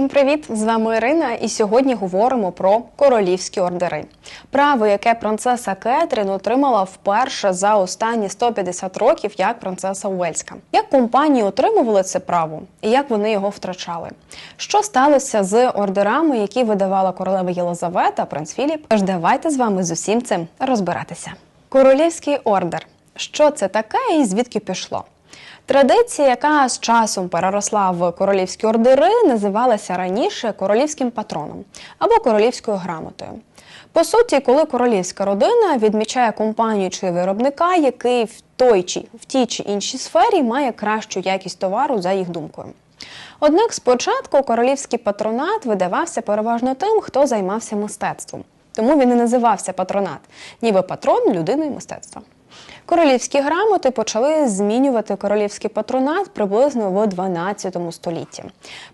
Всім Привіт! З вами Ірина, і сьогодні говоримо про королівські ордери. Право, яке принцеса Кетрін отримала вперше за останні 150 років як принцеса Уельська. Як компанії отримували це право і як вони його втрачали? Що сталося з ордерами, які видавала королева Єлизавета, принц Філіп? Тож давайте з вами з усім цим розбиратися. Королівський ордер. Що це таке і звідки пішло? Традиція, яка з часом переросла в королівські ордери, називалася раніше королівським патроном або королівською грамотою. По суті, коли королівська родина відмічає компанію чи виробника, який в той чи в тій чи іншій сфері має кращу якість товару за їх думкою. Однак спочатку королівський патронат видавався переважно тим, хто займався мистецтвом. Тому він і називався патронат, ніби патрон людини мистецтва. Королівські грамоти почали змінювати королівський патронат приблизно в 12 столітті.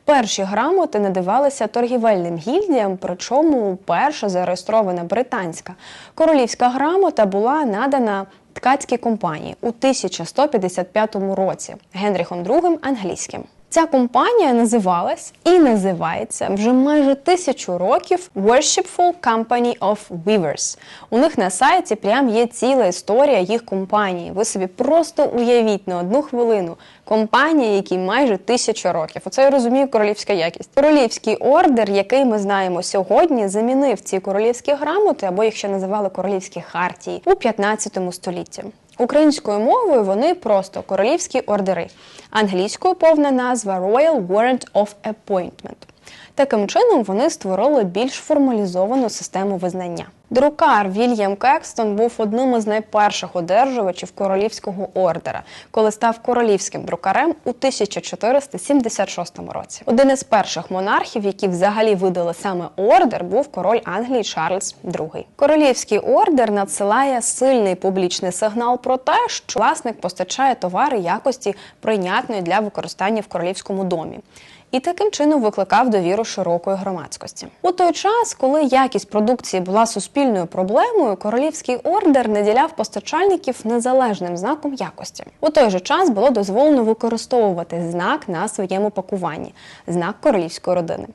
Перші грамоти надавалися торгівельним гільдіям, причому перша зареєстрована британська королівська грамота була надана ткацькій компанії у 1155 році Генріхом II англійським. Ця компанія називалась і називається вже майже тисячу років Worshipful Company of Weavers. У них на сайті прям є ціла історія їх компанії. Ви собі просто уявіть на одну хвилину компанії, які майже тисячу років. Оце я розумію королівська якість. Королівський ордер, який ми знаємо сьогодні, замінив ці королівські грамоти, або їх ще називали королівські хартії у 15 столітті. Українською мовою вони просто королівські ордери. Англійською повна назва Royal Warrant of Appointment. Таким чином вони створили більш формалізовану систему визнання. Друкар Вільям Кекстон був одним із найперших одержувачів королівського ордера, коли став королівським друкарем у 1476 році. Один із перших монархів, які взагалі видали саме ордер, був король Англії Чарльз II. Королівський ордер надсилає сильний публічний сигнал про те, що власник постачає товари якості прийнятної для використання в королівському домі і таким чином викликав довіру широкої громадськості. У той час, коли якість продукції була суспільною проблемою, королівський ордер наділяв постачальників незалежним знаком якості. У той же час було дозволено використовувати знак на своєму пакуванні знак королівської родини.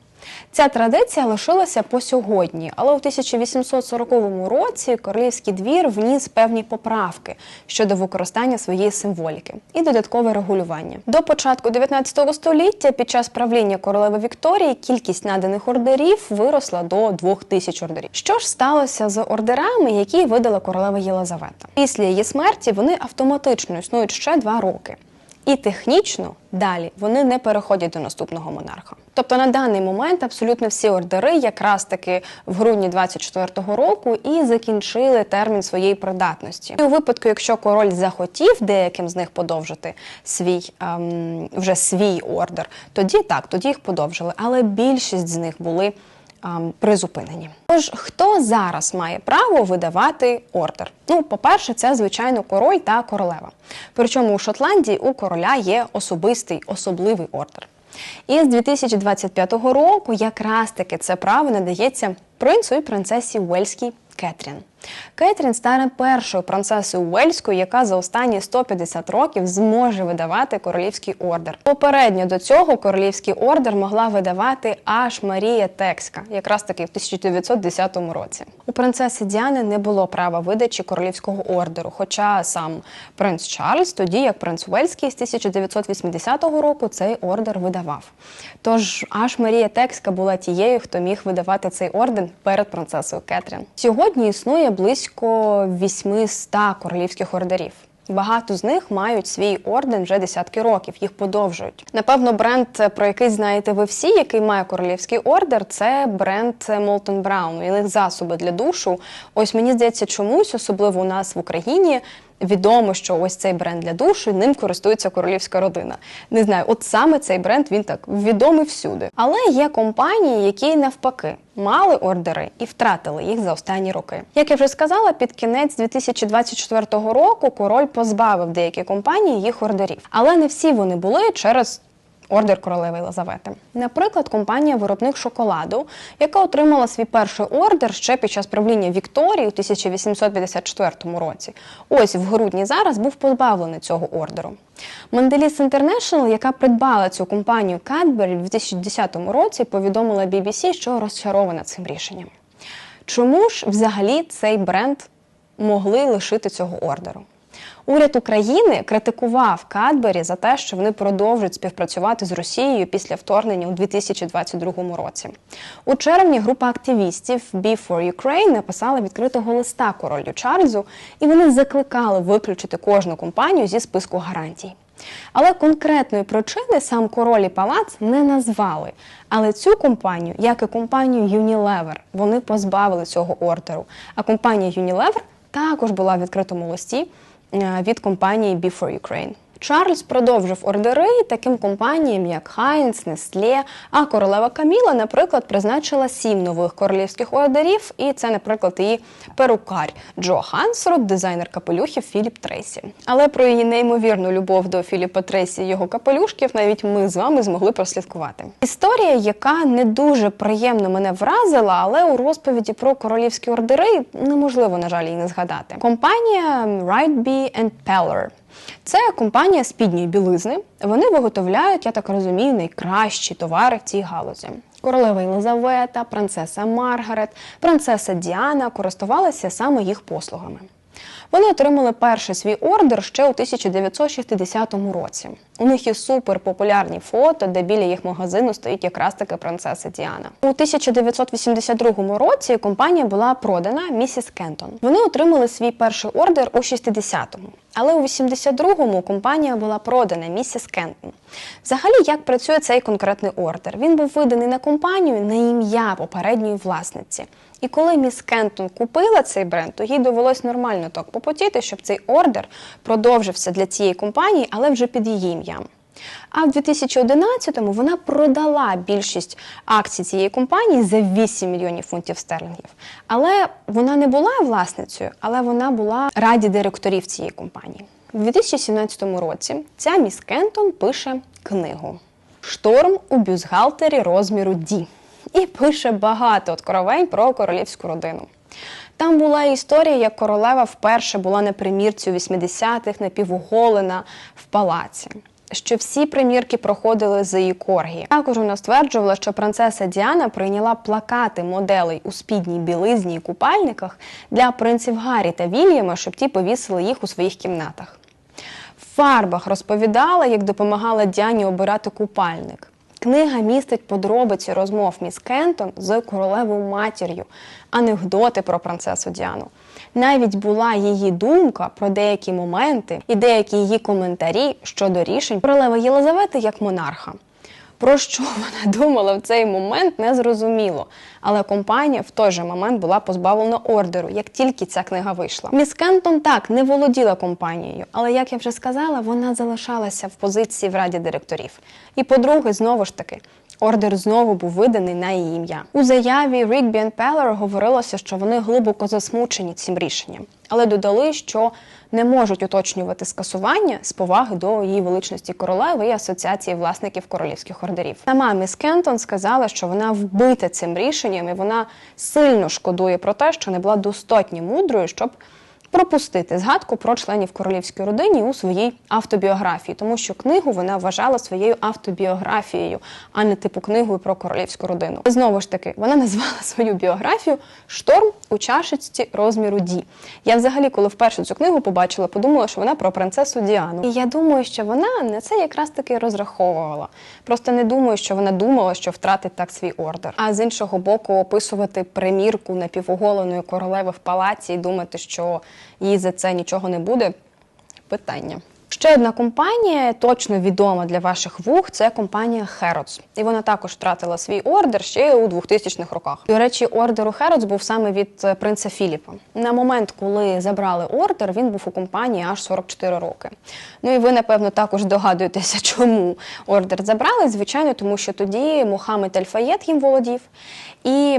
Ця традиція лишилася по сьогодні, але у 1840 році королівський двір вніс певні поправки щодо використання своєї символіки і додаткове регулювання. До початку 19 століття під час правління королеви Вікторії кількість наданих ордерів виросла до 2000 ордерів. Що ж сталося з ордерами, які видала королева Єлизавета? Після її смерті вони автоматично існують ще два роки. І технічно далі вони не переходять до наступного монарха. Тобто на даний момент абсолютно всі ордери, якраз таки в грудні 24-го року, і закінчили термін своєї придатності. І у випадку, якщо король захотів деяким з них подовжити свій ем, вже свій ордер, тоді так, тоді їх подовжили. Але більшість з них були призупинені. Тож хто зараз має право видавати ордер? Ну, по-перше, це звичайно король та королева. Причому у Шотландії у короля є особистий особливий ордер. І з 2025 року якраз таки це право надається принцу і принцесі Уельській Кетрін. Кетрін стане першою принцесою Уельською, яка за останні 150 років зможе видавати королівський ордер. Попередньо до цього королівський ордер могла видавати аж Марія Текська, якраз таки в 1910 році. У принцеси Діани не було права видачі королівського ордеру, хоча сам принц Чарльз, тоді як принц Уельський з 1980 року цей ордер видавав. Тож аж Марія Текська була тією, хто міг видавати цей орден перед принцесою Кетрін. Сьогодні існує близько 800 королівських ордерів. Багато з них мають свій орден вже десятки років, їх подовжують. Напевно, бренд, про який знаєте ви всі, який має королівський ордер, це бренд Молтон Браун. І них засоби для душу. Ось мені здається, чомусь, особливо у нас в Україні, відомо, що ось цей бренд для душу, ним користується королівська родина. Не знаю, от саме цей бренд він так відомий всюди. Але є компанії, які навпаки мали ордери і втратили їх за останні роки. Як я вже сказала, під кінець 2024 року король позбавив деякі компанії їх ордерів, але не всі вони були через ордер королеви Єлизавети. Наприклад, компанія виробник шоколаду, яка отримала свій перший ордер ще під час правління Вікторії у 1854 році. Ось в грудні зараз був позбавлений цього ордеру. Mondelez International, яка придбала цю компанію Cadbury в 2010 році, повідомила BBC, що розчарована цим рішенням. Чому ж взагалі цей бренд могли лишити цього ордеру? Уряд України критикував Кадбері за те, що вони продовжують співпрацювати з Росією після вторгнення у 2022 році. У червні група активістів Be4 Ukraine написала відкритого листа королю Чарльзу, і вони закликали виключити кожну компанію зі списку гарантій. Але конкретної причини сам король і палац не назвали. Але цю компанію, як і компанію Unilever, вони позбавили цього ордеру. А компанія Unilever також була в відкритому листі від компанії Before Ukraine. Чарльз продовжив ордери таким компаніям, як Heinz, Nestlé, а королева Каміла, наприклад, призначила сім нових королівських ордерів, і це, наприклад, її перукар Джо Хансрот, дизайнер капелюхів Філіп Трейсі. Але про її неймовірну любов до Філіпа Трейсі і його капелюшків навіть ми з вами змогли прослідкувати. Історія, яка не дуже приємно мене вразила, але у розповіді про королівські ордери неможливо, на жаль, її не згадати. Компанія Rightby Peller це компанія спідньої білизни. Вони виготовляють, я так розумію, найкращі товари в цій галузі. Королева Єлизавета, принцеса Маргарет, принцеса Діана користувалися саме їх послугами. Вони отримали перший свій ордер ще у 1960 році. У них є суперпопулярні фото, де біля їх магазину стоїть якраз таки принцеса Діана. У 1982 році компанія була продана місіс Кентон. Вони отримали свій перший ордер у 60-му. Але у 82-му компанія була продана місіс Кентон. Взагалі, як працює цей конкретний ордер? Він був виданий на компанію на ім'я попередньої власниці. І коли міс Кентон купила цей бренд, то їй довелось нормально так попотіти, щоб цей ордер продовжився для цієї компанії, але вже під її ім'ям. А в 2011-му вона продала більшість акцій цієї компанії за 8 мільйонів фунтів стерлінгів. Але вона не була власницею, але вона була раді директорів цієї компанії. У 2017 році ця міс Кентон пише книгу Шторм у бюзгалтері розміру Ді і пише багато откровень про королівську родину. Там була історія, як королева вперше була на примірці у 80-х напівоголена в палаці. Що всі примірки проходили з її коргі. Також вона стверджувала, що принцеса Діана прийняла плакати моделей у спідній білизні і купальниках для принців Гаррі та Вільяма, щоб ті повісили їх у своїх кімнатах. В фарбах розповідала, як допомагала Діані обирати купальник. Книга містить подробиці розмов міс Кентон з королевою матір'ю, анекдоти про принцесу Діану. Навіть була її думка про деякі моменти і деякі її коментарі щодо рішень королеви Єлизавети як монарха. Про що вона думала в цей момент, не зрозуміло. Але компанія в той же момент була позбавлена ордеру, як тільки ця книга вийшла. Міс Кентон так не володіла компанією, але як я вже сказала, вона залишалася в позиції в раді директорів. І по-друге, знову ж таки, ордер знову був виданий на її ім'я. У заяві Рікбі Пеллер говорилося, що вони глибоко засмучені цим рішенням, але додали, що не можуть уточнювати скасування з поваги до її величності королеви і асоціації власників королівських ордерів. Сама міс Кентон сказала, що вона вбита цим рішенням, і вона сильно шкодує про те, що не була достатньо мудрою, щоб пропустити згадку про членів королівської родини у своїй автобіографії, тому що книгу вона вважала своєю автобіографією, а не типу книгою про королівську родину. Знову ж таки, вона назвала свою біографію Шторм у чашечці розміру Ді. Я взагалі, коли вперше цю книгу побачила, подумала, що вона про принцесу Діану. І я думаю, що вона на це якраз таки розраховувала. Просто не думаю, що вона думала, що втратить так свій ордер. А з іншого боку, описувати примірку напівоголеної королеви в палаці і думати, що їй за це нічого не буде. Питання. Ще одна компанія, точно відома для ваших вух, це компанія Harrods. І вона також втратила свій ордер ще у 2000-х роках. До речі, ордер у Harrods був саме від е, принца Філіпа. На момент, коли забрали ордер, він був у компанії аж 44 роки. Ну і ви, напевно, також догадуєтеся, чому ордер забрали. Звичайно, тому що тоді Мухаммед Аль-Фаєд їм володів. І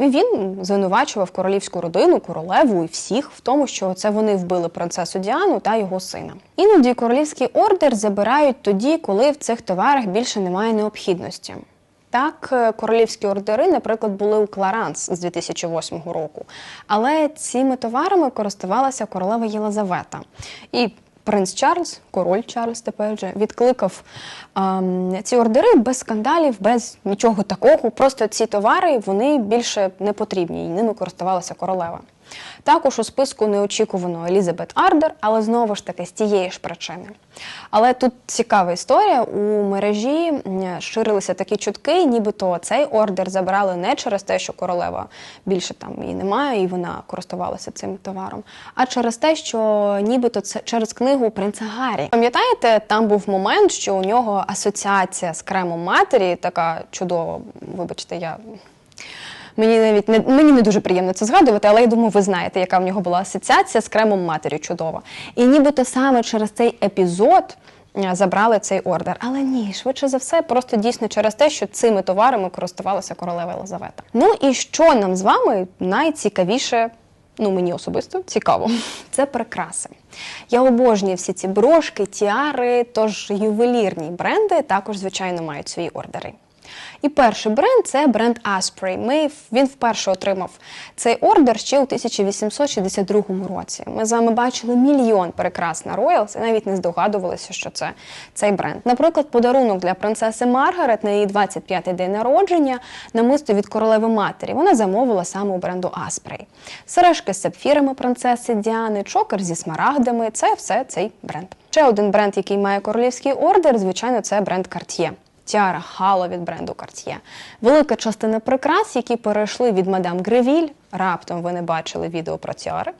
він звинувачував королівську родину, королеву і всіх в тому, що це вони вбили принцесу Діану та його сина. Іноді Насправді королівський ордер забирають тоді, коли в цих товарах більше немає необхідності. Так, е, королівські ордери, наприклад, були у Кларанс з 2008 року. Але цими товарами користувалася королева Єлизавета. І принц Чарльз, король Чарльз тепер вже, відкликав ем, ці ордери без скандалів, без нічого такого. Просто ці товари вони більше не потрібні, і ними користувалася королева. Також у списку неочікувано Елізабет Ардер, але знову ж таки з тієї ж причини. Але тут цікава історія. У мережі ширилися такі чутки, нібито цей ордер забрали не через те, що королева більше там її немає, і вона користувалася цим товаром, а через те, що нібито це через книгу принца Гаррі. Пам'ятаєте, там був момент, що у нього асоціація з кремом матері, така чудова. Вибачте, я Мені навіть не мені не дуже приємно це згадувати, але я думаю, ви знаєте, яка в нього була асоціація з кремом матері чудова. І нібито саме через цей епізод е, забрали цей ордер. Але ні, швидше за все, просто дійсно через те, що цими товарами користувалася королева Єлизавета. Ну і що нам з вами найцікавіше? Ну, мені особисто цікаво. Це прикраси. Я обожнюю всі ці брошки, тіари, тож ювелірні бренди також, звичайно, мають свої ордери. І перший бренд це бренд Asprey. Ми, він вперше отримав цей ордер ще у 1862 році. Ми з вами бачили мільйон прикрас на Royals і навіть не здогадувалися, що це цей бренд. Наприклад, подарунок для принцеси Маргарет на її 25-й день народження намисто від королеви матері. Вона замовила саме у бренду Asprey. Сережки з сапфірами принцеси Діани, чокер зі смарагдами це все цей бренд. Ще один бренд, який має королівський ордер, звичайно, це бренд Cartier. Тіара Хало від бренду Cartier. Велика частина прикрас, які перейшли від мадам Гревіль. Раптом ви не бачили відео про тіари,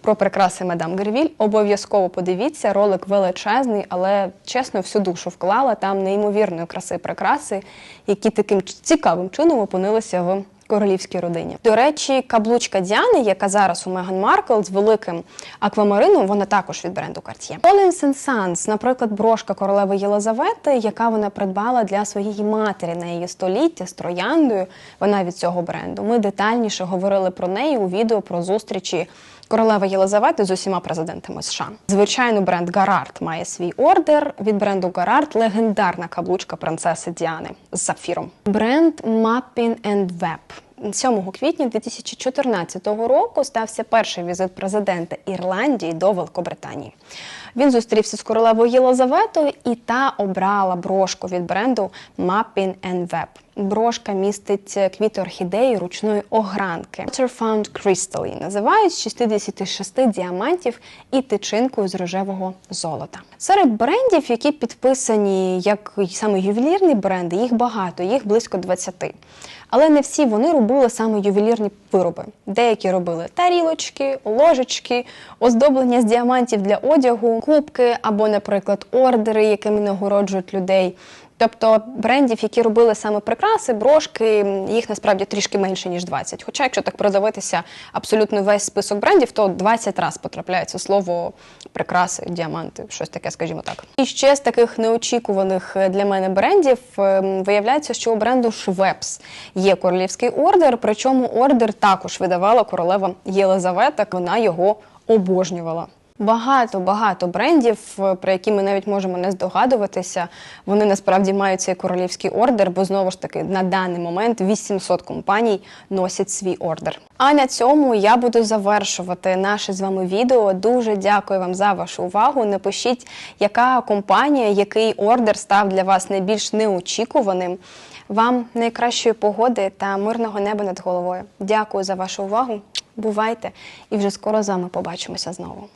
про прикраси мадам Гревіль. Обов'язково подивіться, ролик величезний, але чесно, всю душу вклала. Там неймовірної краси прикраси, які таким цікавим чином опинилися в королівській родині. До речі, каблучка Діани, яка зараз у Меган Маркл з великим аквамарином, вона також від бренду Cartier. Collins Sons, наприклад, брошка королеви Єлизавети, яка вона придбала для своєї матері на її століття з трояндою. Вона від цього бренду. Ми детальніше говорили про неї у відео про зустрічі. Королева Єлизавети з усіма президентами США. Звичайно, бренд Гарард має свій ордер. Від бренду Гарард легендарна каблучка принцеси Діани з сапфіром. Бренд Mappin Web. 7 квітня 2014 року стався перший візит президента Ірландії до Великобританії. Він зустрівся з королевою Єлизаветою і та обрала брошку від бренду Mappin Web. Брошка містить квіти орхідеї ручної огранки. Waterfound Crystal її називають з 66 діамантів і тичинкою з рожевого золота. Серед брендів, які підписані як саме ювелірні бренди, їх багато, їх близько 20. Але не всі вони робили саме ювелірні вироби. Деякі робили тарілочки, ложечки, оздоблення з діамантів для одягу, кубки або, наприклад, ордери, якими нагороджують людей. Тобто брендів, які робили саме прикраси, брошки, їх насправді трішки менше, ніж 20. Хоча, якщо так продивитися абсолютно весь список брендів, то 20 разів потрапляється слово прикраси, діаманти, щось таке, скажімо так. І ще з таких неочікуваних для мене брендів ем, виявляється, що у бренду Schweppes є королівський ордер, причому ордер також видавала королева Єлизавета, вона його обожнювала. Багато багато брендів, е, про які ми навіть можемо не здогадуватися. Вони насправді мають цей королівський ордер, бо знову ж таки на даний момент 800 компаній носять свій ордер. А на цьому я буду завершувати наше з вами відео. Дуже дякую вам за вашу увагу. Напишіть, яка компанія, який ордер став для вас найбільш неочікуваним. Вам найкращої погоди та мирного неба над головою. Дякую за вашу увагу. Бувайте і вже скоро з вами побачимося знову.